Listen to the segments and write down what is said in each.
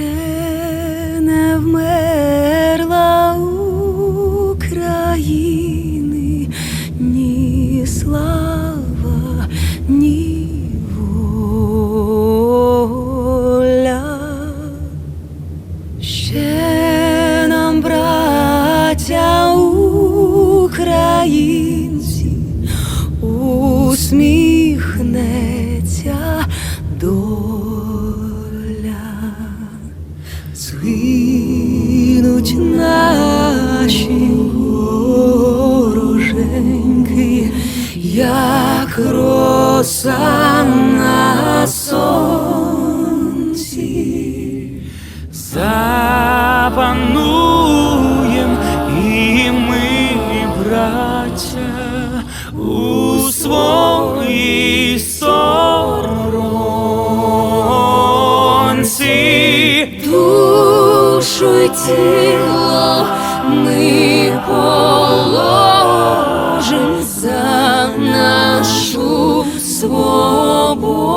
Ще не вмерла України ні слава, ні воля. Ще нам, браття українці, усміхнеться доля. Згинуть наші вороженьки, як роса на сонці. Запануєм і ми, браття, у своїй душу й тіло ми положим за нашу свободу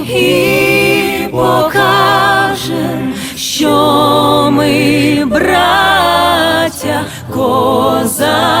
і покажем, що ми браття козацького